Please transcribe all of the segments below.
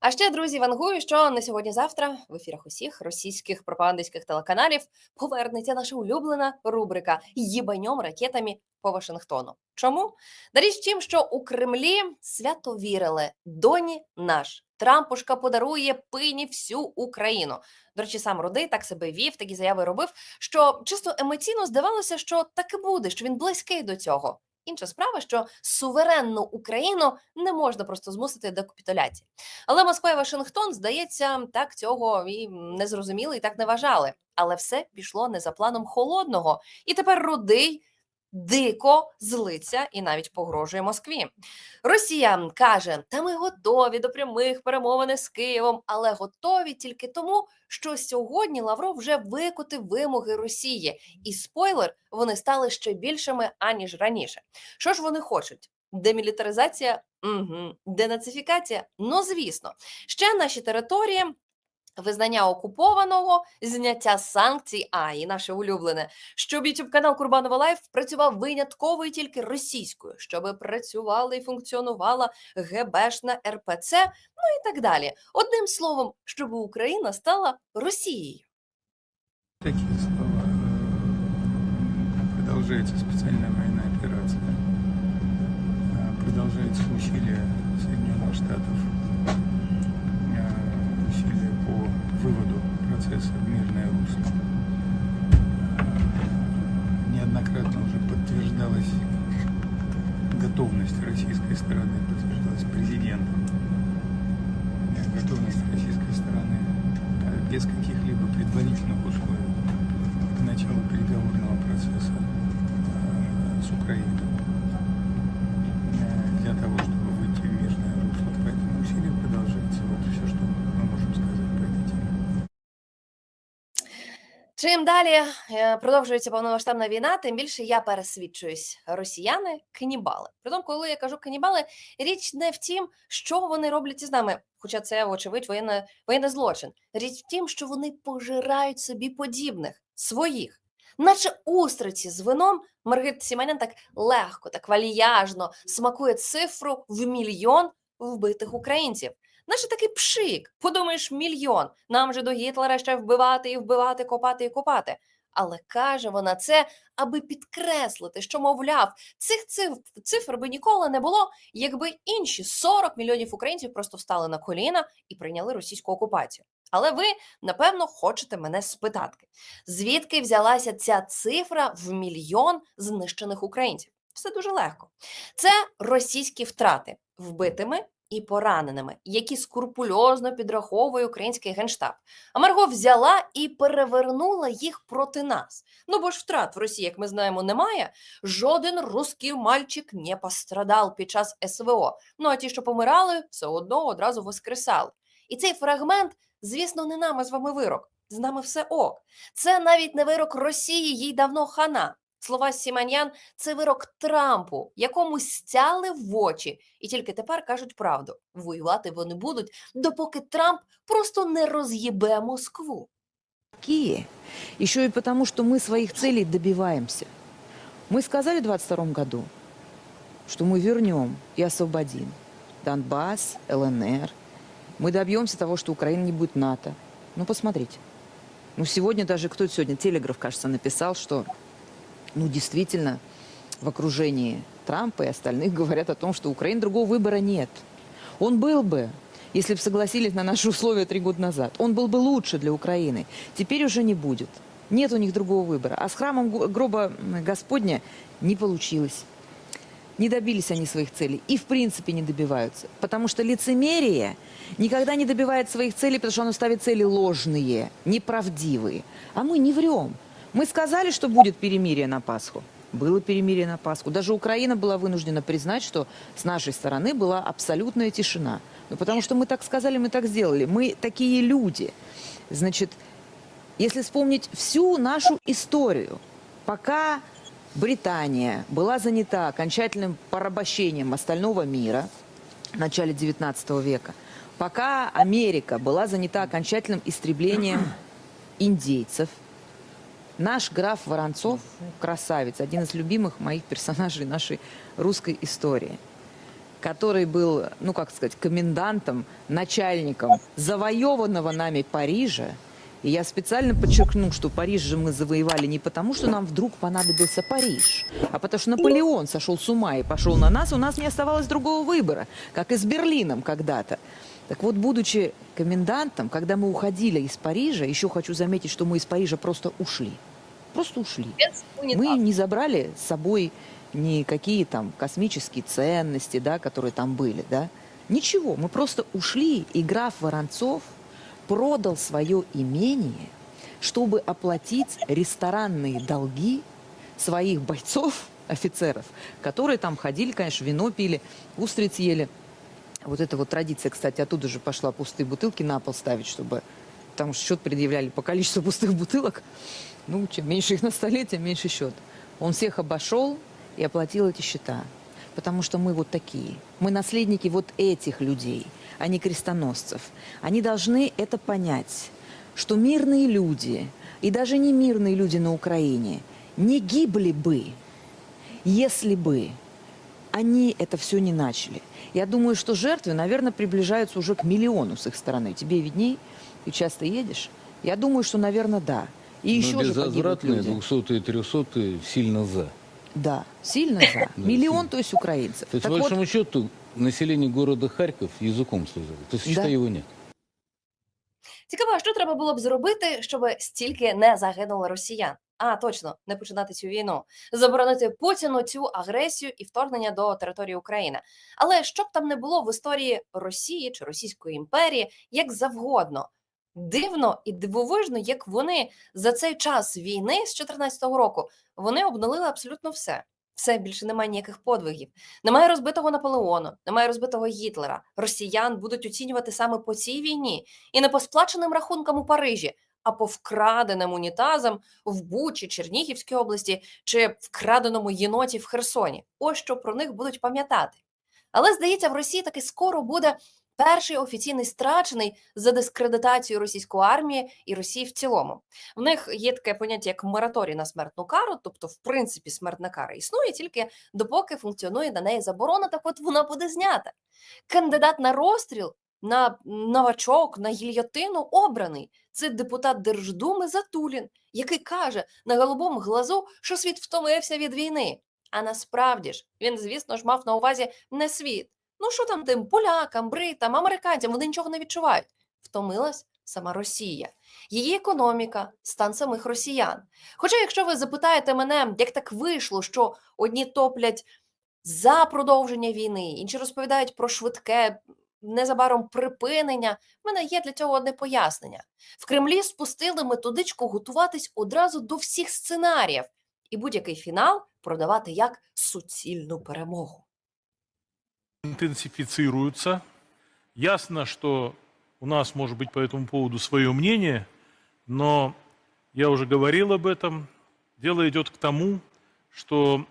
А ще, друзі, вангую, що не сьогодні-завтра в ефірах усіх російських пропагандистських телеканалів повернеться наша улюблена рубрика «Їбаньом ракетами по Вашингтону. Чому? Да річ в тім, що у Кремлі свято вірили доні наш. Трампушка подарує пині всю Україну. До речі, сам Рудий так себе вів, такі заяви робив, що чисто емоційно здавалося, що так і буде, що він близький до цього. Інша справа, що суверенну Україну не можна просто змусити до капітуляції. Але Москва і Вашингтон, здається, так цього і не зрозуміли, і так не вважали. Але все пішло не за планом холодного. І тепер рудий дико злиться і навіть погрожує Москві. Росія каже: та ми готові до прямих перемовин з Києвом, але готові тільки тому, що сьогодні Лавров вже викотив вимоги Росії, і спойлер, вони стали ще більшими аніж раніше. Що ж вони хочуть? Демілітаризація, угу. денацифікація? Ну звісно, ще наші території. Визнання окупованого, зняття санкцій, а і наше улюблене, щоб youtube канал Курбанова Лайф працював винятково і тільки російською, щоб працювала і функціонувала ГБшна РПЦ, ну і так далі. Одним словом, щоб Україна стала Росією. Такие слова. Продолжается специальная военная операция. А, Продолжаются усилия Соединенных Штатов. Процесса в мирное русло. Неоднократно уже подтверждалась готовность российской стороны, подтверждалась президентом. э, Готовность российской стороны а, без каких-либо предварительных условий к началу переговорного процесса э, с Украиной Чим далі е, продовжується повномасштабна війна, тим більше я пересвідчуюсь. Росіяни канібали. Притом, коли я кажу канібали, річ не в тім, що вони роблять із нами, хоча це, вочевидь, воєнне, воєнний злочин. Річ в тім, що вони пожирають собі подібних своїх. Наче устриці з вином Маргит Сіманян так легко, так вальяжно смакує цифру в мільйон вбитих українців. Наче такий пшик. Подумаєш, мільйон. Нам же до Гітлера ще вбивати і вбивати, копати і копати. Але каже вона це, аби підкреслити, що, мовляв, цих цифр, би ніколи не було, якби інші 40 мільйонів українців просто встали на коліна і прийняли російську окупацію. Але ви, напевно, хочете мене спитати, звідки взялася ця цифра в мільйон знищених українців? Все дуже легко. Це російські втрати вбитими і пораненими, які скрупульозно підраховує український генштаб. А Марго взяла і перевернула їх проти нас. Ну бо ж втрат в Росії, як ми знаємо, немає. Жоден русський мальчик не пострадав під час СВО. Ну а ті, що помирали, все одно одразу воскресали. І цей фрагмент, звісно, не нами з вами вирок. З нами все ок. Це навіть не вирок Росії, їй давно хана. Слова Сіманян це вирок Трампу, якому стяли в очі, і тільки тепер кажуть правду. Воювати вони будуть, допоки Трамп просто не роз'їбе Москву. Какие? Еще и потому, что мы своих целей добиваемся. Мы сказали в 22 году, что мы вернем и освободим Донбасс, ЛНР. Мы добьемся того, что Украина не будет НАТО. Ну, посмотрите. Ну, сегодня даже кто сегодня, Телеграф, кажется, написал, что, ну, действительно, в окружении Трампа и остальных говорят о том, что у Украины другого выбора нет. Он был бы, если бы согласились на наши условия три года назад. Он был бы лучше для Украины. Теперь уже не будет. Нет у них другого выбора. А с храмом гроба Господня не получилось. Не добились они своих целей. И в принципе не добиваются. Потому что лицемерие никогда не добивает своих целей, потому что оно ставит цели ложные, неправдивые. А мы не врем. Мы сказали, что будет перемирие на Пасху. Было перемирие на Пасху. Даже Украина была вынуждена признать, что с нашей стороны была абсолютная тишина. Ну, потому что мы так сказали, мы так сделали. Мы такие люди. Значит, если вспомнить всю нашу историю, пока Британия была занята окончательным порабощением остального мира в начале XIX века, пока Америка была занята окончательным истреблением индейцев, наш граф Воронцов, красавец, один из любимых моих персонажей нашей русской истории, который был, ну как сказать, комендантом, начальником завоеванного нами Парижа. И я специально подчеркну, что Париж же мы завоевали не потому, что нам вдруг понадобился Париж, а потому что Наполеон сошел с ума и пошел на нас, у нас не оставалось другого выбора, как и с Берлином когда-то. Так вот, будучи комендантом, когда мы уходили из Парижа, еще хочу заметить, что мы из Парижа просто ушли. Просто ушли. Мы не забрали с собой никакие там космические ценности, да, которые там были, да. Ничего, мы просто ушли, и граф Воронцов продал свое имение, чтобы оплатить ресторанные долги своих бойцов, офицеров, которые там ходили, конечно, вино пили, устриц ели. Вот эта вот традиция, кстати, оттуда же пошла пустые бутылки на пол ставить, чтобы... Потому что счет предъявляли по количеству пустых бутылок. Ну, чем меньше их на столе, тем меньше счет. Он всех обошел и оплатил эти счета. Потому что мы вот такие. Мы наследники вот этих людей, а не крестоносцев. Они должны это понять, что мирные люди, и даже не мирные люди на Украине, не гибли бы, если бы они это все не начали. Я думаю, что жертвы, наверное, приближаются уже к миллиону с их стороны. Тебе видней, ты часто едешь. Я думаю, что, наверное, да. И еще Но же погибнут безвозвратные люди. 200 и 300 сильно за. Да, сильно за. Миллион, то есть украинцев. То есть, Так по вот, большому счету, население города Харьков языком служит. То есть, считай, Да. его нет. Цікаво, а що треба було б зробити, щоб стільки не загинуло росіян? А точно не починати цю війну, заборонити Путіну цю агресію і вторгнення до території України. Але що б там не було в історії Росії чи Російської імперії, як завгодно. Дивно і дивовижно, як вони за цей час війни з 14-го року вони обнулили абсолютно все. Все більше немає ніяких подвигів. Немає розбитого Наполеону, немає розбитого Гітлера. Росіян будуть оцінювати саме по цій війні і не по сплаченим рахункам у Парижі, а по вкраденим унітазам в Бучі, Чернігівській області чи вкраденому єноті в Херсоні. Ось що про них будуть пам'ятати. Але здається, в Росії таки скоро буде перший офіційний страчений за дискредитацію російської армії і Росії в цілому. В них є таке поняття як мораторій на смертну кару, тобто, в принципі, смертна кара існує тільки допоки функціонує на неї заборона, так от вона буде знята. Кандидат на розстріл, на новачок, на гільйотину обраний. Це депутат Держдуми Затулін, який каже на голубому глазу, що світ втомився від війни. А насправді ж він, звісно ж, мав на увазі не світ. Ну що там тим полякам, бритам, американцям, вони нічого не відчувають. Втомилась сама Росія, її економіка, стан самих росіян. Хоча, якщо ви запитаєте мене, як так вийшло, що одні топлять за продовження війни, інші розповідають про швидке незабаром припинення. В мене є для цього одне пояснення. В Кремлі спустили методичку готуватись одразу до всіх сценаріїв і будь-який фінал продавати як суцільну перемогу. Интенсифицируются. Ясно, что у нас может быть по этому поводу свое мнение, но я уже говорил об этом. Дело идет к тому, что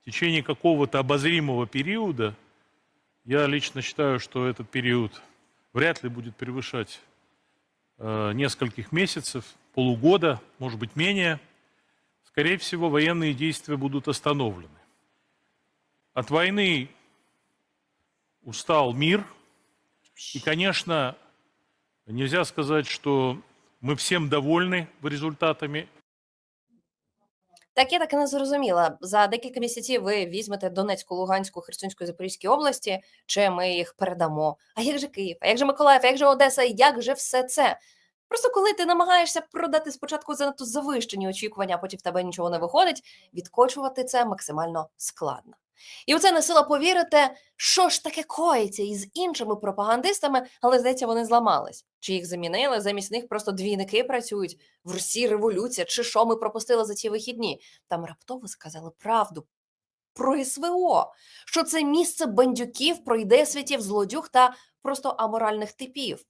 в течение какого-то обозримого периода, я лично считаю, что этот период вряд ли будет превышать э, нескольких месяцев, полугода, может быть менее, скорее всего, военные действия будут остановлены. От войны устал мир. И, конечно, нельзя сказать, что мы всем довольны результатами Так я так і не зрозуміла. За декілька місяців ви візьмете Донецьку, Луганську, Херсонську, Запорізьку області, чи ми їх передамо? А як же Київ? А як же Миколаїв? А як же Одеса? Як же все це? Просто коли ти намагаєшся продати спочатку занадто завищені очікування, а потім в тебе нічого не виходить, відкочувати це максимально складно. І оце не сила повірити, що ж таке коїться із іншими пропагандистами, але здається, вони зламались. Чи їх замінили? Замість них просто двійники працюють в Росії революція, чи що ми пропустили за ці вихідні? Там раптово сказали правду про СВО, що це місце бандюків, пройдесвітів, злодюг та просто аморальних типів.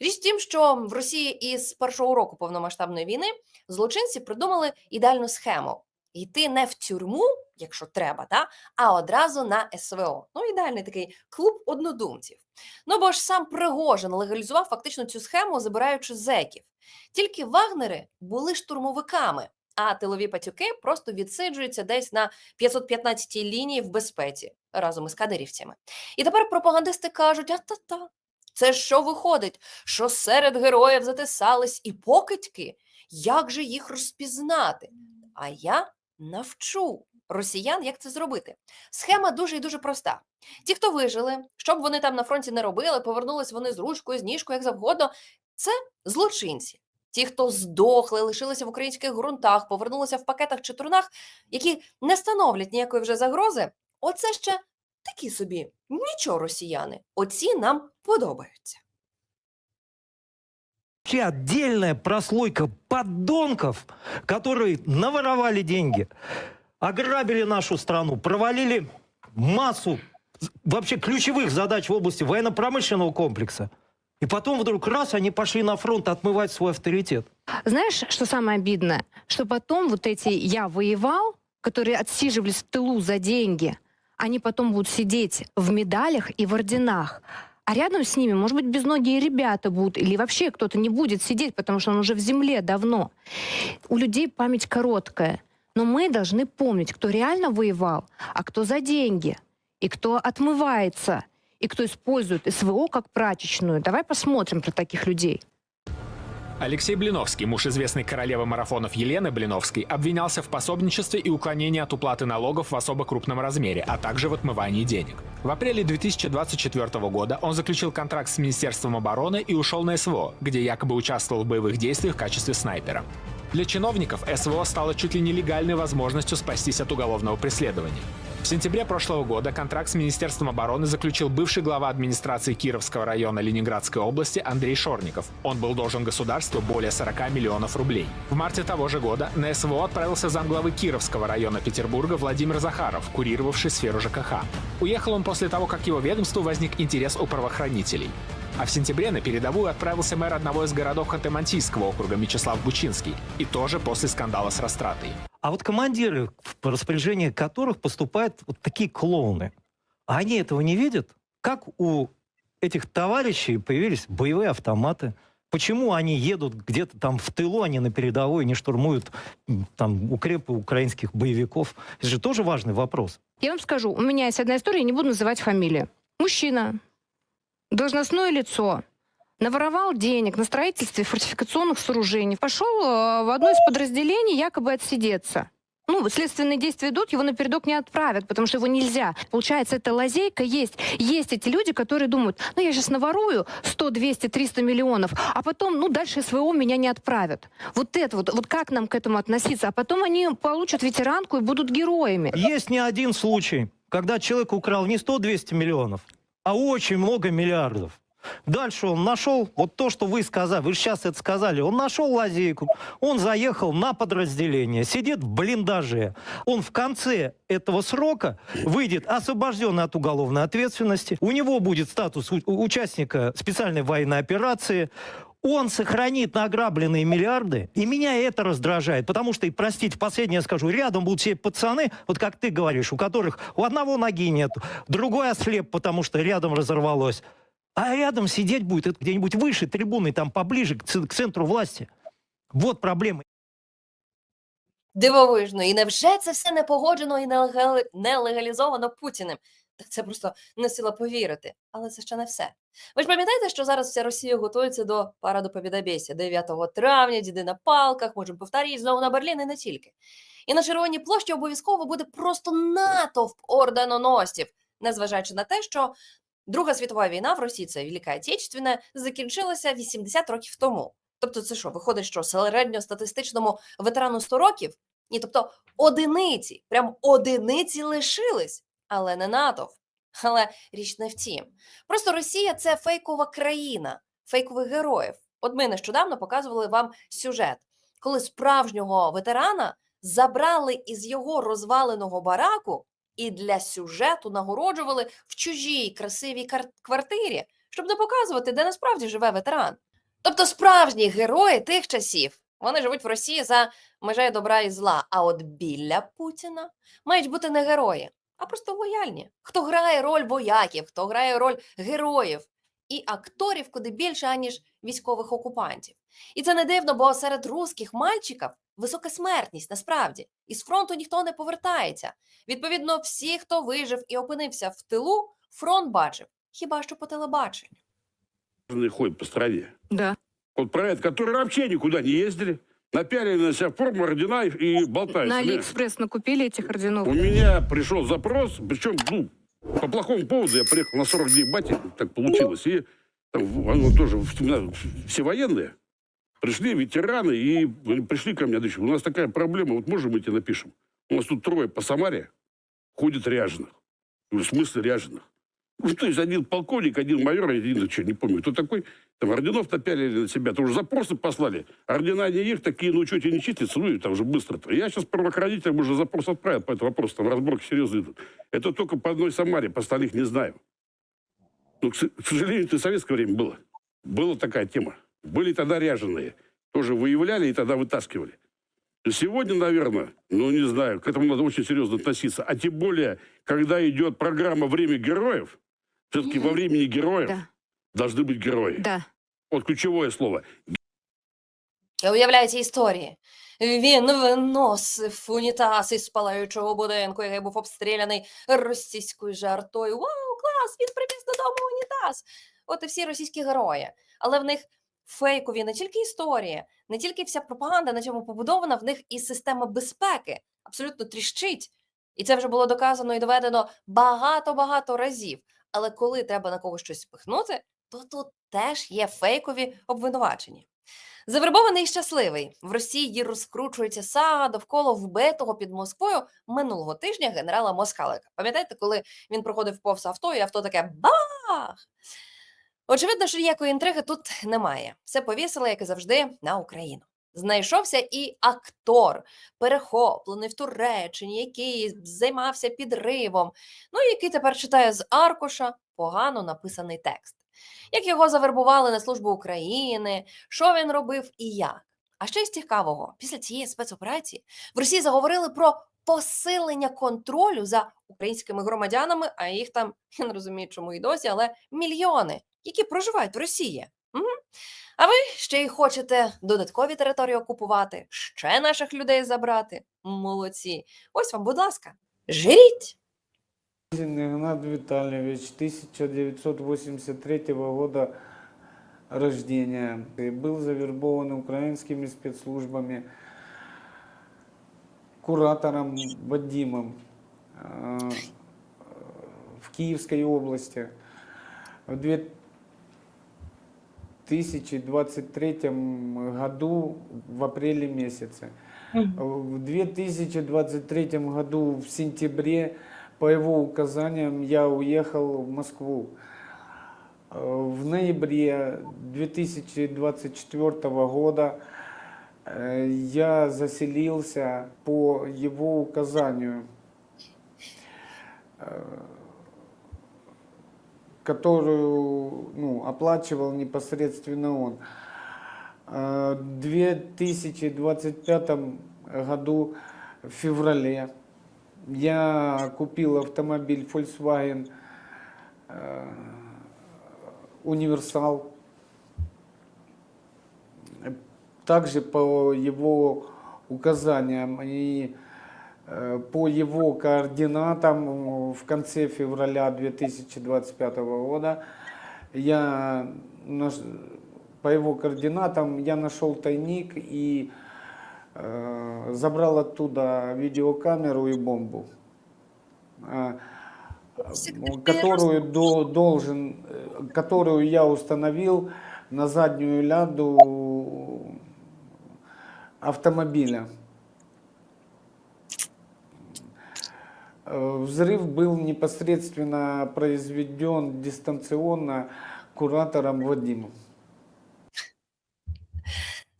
Річ в тім, що в Росії із першого року повномасштабної війни злочинці придумали ідеальну схему: йти не в тюрму, якщо треба, та, а одразу на СВО. Ну, ідеальний такий клуб однодумців. Ну бо ж сам Пригожин легалізував фактично цю схему, забираючи зеків. Тільки вагнери були штурмовиками, а тилові патюки просто відсиджуються десь на 515-й лінії в безпеці. разом із кадирівцями. І тепер пропагандисти кажуть: а-та-та, це що виходить? Що серед героїв затисались і покидьки? Як же їх розпізнати? А я навчу росіян, як це зробити. Схема дуже і дуже проста. Ті, хто вижили, що б вони там на фронті не робили, повернулись вони з ручкою, з ніжкою, як завгодно. Це злочинці. Ті, хто здохли, лишилися в українських ґрунтах, повернулися в пакетах чи турнах, які не становлять ніякої вже загрози. Оце ще такі собі нічого росіяни. Оці нам подобаються. Вообще отдельная прослойка подонков, которые наворовали деньги, ограбили нашу страну, провалили массу вообще ключевых задач в области военно-промышленного комплекса. И потом вдруг раз они пошли на фронт отмывать свой авторитет. Знаешь, что самое обидное? Что потом вот эти «я воевал», которые отсиживались в тылу за деньги, они потом будут сидеть в медалях и в орденах. А рядом с ними, может быть, безногие ребята будут, или вообще кто-то не будет сидеть, потому что он уже в земле давно. У людей память короткая. Но мы должны помнить, кто реально воевал, а кто за деньги, и кто отмывается, и кто использует СВО как прачечную. Давай посмотрим про таких людей. Алексей Блиновский, муж известной королевы марафонов Елены Блиновской, обвинялся в пособничестве и уклонении от уплаты налогов в особо крупном размере, а также в отмывании денег. В апреле 2024 года он заключил контракт с Министерством обороны и ушел на СВО, где якобы участвовал в боевых действиях в качестве снайпера. Для чиновников СВО стало чуть ли не легальной возможностью спастись от уголовного преследования. В сентябре прошлого года контракт с Министерством обороны заключил бывший глава администрации Кировского района Ленинградской области Андрей Шорников. Он был должен государству более 40 миллионов рублей. В марте того же года на СВО отправился замглавы Кировского района Петербурга Владимир Захаров, курировавший сферу ЖКХ. Уехал он после того, как его ведомству возник интерес у правоохранителей. А в сентябре на передовую отправился мэр одного из городов Ханты-Мансийского округа Мячеслав Бучинский. И тоже после скандала с растратой. А вот командиры, в распоряжение которых поступают вот такие клоуны, а они этого не видят? Как у этих товарищей появились боевые автоматы? Почему они едут где-то там в тылу, они на передовой, не штурмуют там укрепы украинских боевиков? Это же тоже важный вопрос. Я вам скажу, у меня есть одна история, я не буду называть фамилию. Мужчина, должностное лицо, наворовал денег на строительстве фортификационных сооружений, пошел э, в одно из подразделений якобы отсидеться. Ну, следственные действия идут, его на передок не отправят, потому что его нельзя. Получается, эта лазейка есть. Есть эти люди, которые думают, ну, я сейчас наворую 100, 200, 300 миллионов, а потом, ну, дальше СВО меня не отправят. Вот это вот, вот как нам к этому относиться? А потом они получат ветеранку и будут героями. Есть не один случай, когда человек украл не 100-200 миллионов, а очень много миллиардов. Дальше он нашел вот то, что вы сказали, вы сейчас это сказали, он нашел лазейку, он заехал на подразделение, сидит в блиндаже. Он в конце этого срока выйдет освобожденный от уголовной ответственности, у него будет статус участника специальной военной операции, он сохранит награбленные миллиарды, и меня это раздражает, потому что, и простите, последнее скажу, рядом будут все пацаны, вот как ты говоришь, у которых у одного ноги нет, другой ослеп, потому что рядом разорвалось, а рядом сидеть будет это где-нибудь выше трибуны, там поближе к, ц- к центру власти. Вот проблема. Дивовижно. І невже це все не погоджено і нелегали- не легалізовано Путіним? Так це просто не сила повірити. Але це ще не все. Ви ж пам'ятаєте, що зараз вся Росія готується до параду Побєдобєсія 9 травня, діди на палках, можемо повторити знову на Берлін і не тільки. І на Червоній площі обов'язково буде просто натовп орденоносців, незважаючи на те, що Друга світова війна в Росії, це Велика Отечественна, закінчилася 80 років тому. Тобто, це що, виходить, що середньостатистичному ветерану 100 років? Ні, тобто одиниці, прям одиниці лишились, але не натовп. Але річ не в тім. Просто Росія це фейкова країна, фейкових героїв. От ми нещодавно показували вам сюжет, коли справжнього ветерана забрали із його розваленого бараку і для сюжету нагороджували в чужій красивій квартирі, щоб не показувати, де насправді живе ветеран. Тобто справжні герої тих часів вони живуть в Росії за межею добра і зла. А от біля Путіна мають бути не герої, а просто лояльні. Хто грає роль вояків, хто грає роль героїв і акторів куди більше, аніж військових окупантів. І це не дивно, бо серед русських мальчиків висока смертність насправді Із фронту ніхто не повертається. Відповідно, всі, хто вижив і опинився в тилу, фронт бачив хіба що по телебаченню. ходят по стране. Да. Вот про это, которые вообще никуда не ездили, напялили на себя форму, ордена и, и болтаются. На У меня- Алиэкспресс накупили этих орденов. У меня пришел запрос, причем, ну, по плохому поводу я приехал на 40 дней батя, так получилось. И там, в- оно тоже в- на- все военные. Пришли ветераны и пришли ко мне, у нас такая проблема, вот можем мы тебе напишем? У нас тут трое по Самаре ходят ряженых. В смысле ряженых? Ну, то есть один полковник, один майор, один, что, не помню, кто такой. Там орденов напялили на себя. Тоже запросы послали. Ордена не их, такие на учете не числятся. Ну, и там же быстро-то. Я сейчас правоохранителям уже запрос отправил по этому вопросу. Там разборки серьезные идут. Это только по одной Самаре, по остальных не знаю. Ну, к с- к сожалению, это в советское время было. Была такая тема. Были тогда ряженые. Тоже выявляли и тогда вытаскивали. Сегодня, наверное, ну, не знаю, к этому надо очень серьезно относиться. А тем более, когда идет программа «Время героев», все-таки во времени героев Да. должны быть герои. Да. Вот ключевое слово. Я уявляю ці історії. Він виносив унітаз із палаючого будинку, який був обстріляний російською жартою. Вау, клас! Він привіз додому унітаз. От і всі російські герої. Але в них фейкові не тільки історії, не тільки вся пропаганда на цьому побудована, в них і система безпеки абсолютно тріщить. І це вже було доказано і доведено багато-багато разів. Але коли треба на когось щось спихнути, то тут теж є фейкові обвинувачення. Завербований і щасливий в Росії розкручується сага довкола вбитого під Москвою минулого тижня генерала Москалика. Пам'ятаєте, коли він проходив повз авто, і авто таке бах! Очевидно, що ніякої інтриги тут немає. Все повісили, як і завжди, на Україну. Знайшовся і актор, перехоплений в Туреччині, який займався підривом, ну який тепер читає з аркуша погано написаний текст. Як його завербували на службу України, що він робив і як. А ще із цікавого, після цієї спецоперації в Росії заговорили про посилення контролю за українськими громадянами, а їх там я не розумію, чому і досі, але мільйони, які проживають в Росії. Мгм. А ви ще й хочете додаткові території окупувати, ще наших людей забрати? Молодці. Ось вам, будь ласка, жиріть. Игнат Витальевич, 1983 года рождения. И был завербован украинскими спецслужбами куратором Вадимом э, в Киевской области. В 2023 году в апреле месяце. В 2023 году в сентябре по его указаниям я уехал в Москву. Э, В ноябре 2024 года я заселился по его указанию, э, которую ну, оплачивал непосредственно он. Э, В 2025 году в феврале я купил автомобиль Volkswagen э, Универсал. Также по его указаниям и э, по его координатам э, в конце февраля 2025 года я по его координатам я нашел тайник и э, забрал оттуда видеокамеру и бомбу, которую до- должен, которую я установил на заднюю ляду автомобиля. Э, Взрыв был непосредственно произведен дистанционно куратором Вадимом.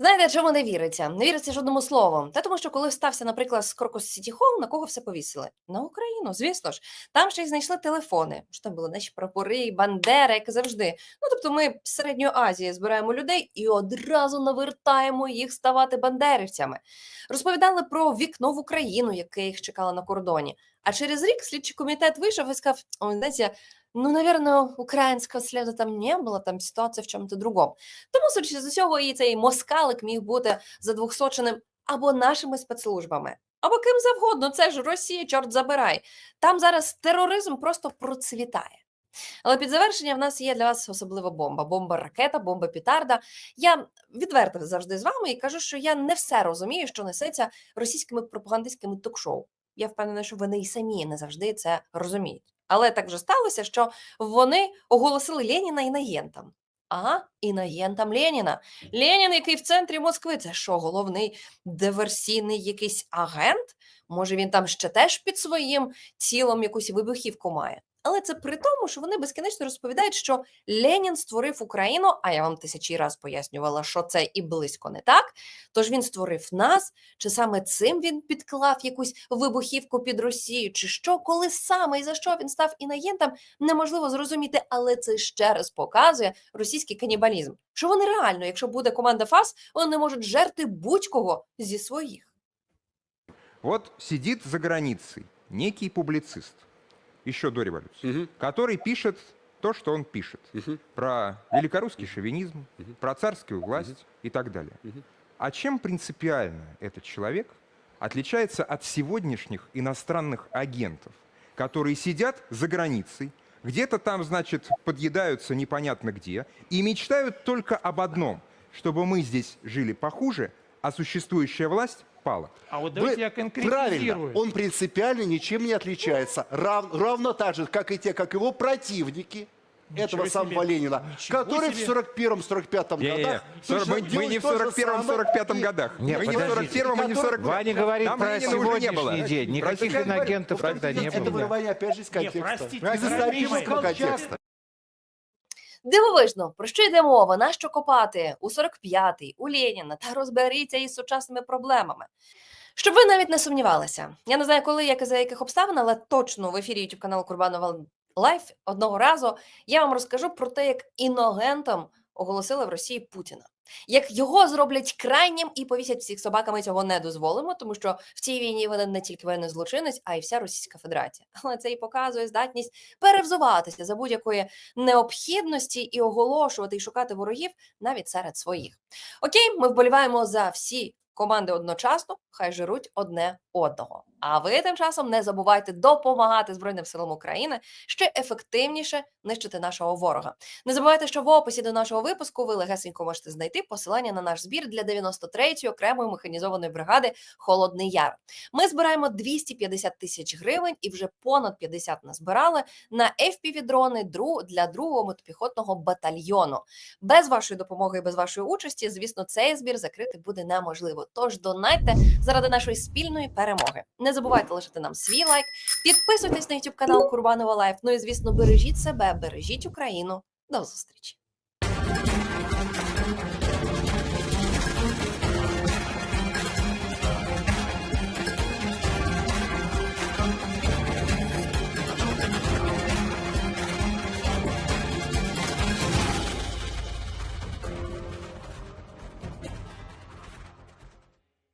Знаєте, чому не віриться? Не віриться жодному слову. Та тому, що коли стався, наприклад, з Крокус Сіті Холл, на кого все повісили? На Україну, звісно ж. Там ще й знайшли телефони. Що там були наші прапори, бандери, як завжди. Ну тобто, ми з Середньої Азії збираємо людей і одразу навертаємо їх ставати бандерівцями. Розповідали про вікно в Україну, яке їх чекало на кордоні. А через рік слідчий комітет вийшов і сказав: Ой, знаєте, ну, наверное, українського сліду там не було, там ситуація в чому-то другому. Тому, судячи з усього, і цей москалик міг бути задвохсоченим або нашими спецслужбами, або ким завгодно. Це ж Росія, чорт забирай. Там зараз тероризм просто процвітає. Але під завершення в нас є для вас особлива бомба: бомба ракета, бомба пітарда. Я відверто завжди з вами і кажу, що я не все розумію, що несеться російськими пропагандистськими ток-шоу. Я впевнена, що вони і самі не завжди це розуміють. Але так вже сталося, що вони оголосили Леніна інагентом. Ага, інагентом Леніна. Ленін, який в центрі Москви, це що, головний диверсійний якийсь агент? Може, він там ще теж під своїм тілом якусь вибухівку має. Але це при тому, що вони безкінечно розповідають, що Ленін створив Україну, а я вам тисячі раз пояснювала, що це і близько не так. Тож він створив нас, чи саме цим він підклав якусь вибухівку під Росію, чи що, коли саме і за що він став інагентом, неможливо зрозуміти, але це ще раз показує російський канібалізм. Що вони реально, якщо буде команда ФАС, вони можуть жерти будь-кого зі своїх. Вот сидит за границей некий публицист, еще до революции, который пишет то, что он пишет. Про великорусский шовинизм, про царскую власть и так далее. А чем принципиально этот человек отличается от сегодняшних иностранных агентов, которые сидят за границей, где-то там, значит, подъедаются непонятно где, и мечтают только об одном, чтобы мы здесь жили похуже, а существующая власть пала. А вот Вы- Правильно, он принципиально ничем не отличается. Рав- равно так же, как и те, как его противники, этого самого Ленина, которые в 41-45 Не-не-не, годах мы, мы не в делают то же 41-45 самое. годах. Не, мы не в подождите. 41-м, мы не в 45 Ваня говорит про Ленина уже не было. сегодняшний день. Никаких инагентов тогда не Это было. вырывание, опять же, из контекста. из исторического контекста. Дивовижно, про що йде мова? На що копати у 45-й, у Леніна та розберіться із сучасними проблемами. Щоб ви навіть не сумнівалися. Я не знаю, коли, як і за яких обставин, але точно в ефірі YouTube каналу Курбанова Лайф одного разу я вам розкажу про те, як іногентом оголосили в Росії Путіна. Як його зроблять крайнім і повісять всіх собаками, цього не дозволимо, тому що в цій війні винен не тільки воєнний злочинець, а й вся Російська Федерація. Але це і показує здатність перевзуватися за будь-якої необхідності і оголошувати і шукати ворогів навіть серед своїх. Окей, ми вболіваємо за всі команди одночасно, хай жируть одне одного. А ви тим часом не забувайте допомагати Збройним силам України ще ефективніше нищити нашого ворога. Не забувайте, що в описі до нашого випуску ви легесенько можете знайти посилання на наш збір для 93-ї окремої механізованої бригади Холодний Яр. Ми збираємо 250 тисяч гривень і вже понад 50 назбирали на FPV-дрони для другого мотопіхотного батальйону. Без вашої допомоги і без вашої участі, звісно, цей збір закрити буде неможливо. Тож донайте заради нашої спільної перемоги. Не забувайте лишити нам свій лайк, підписуйтесь на YouTube канал Курбанова Лайф. Ну і звісно, бережіть себе, бережіть Україну. До зустрічі!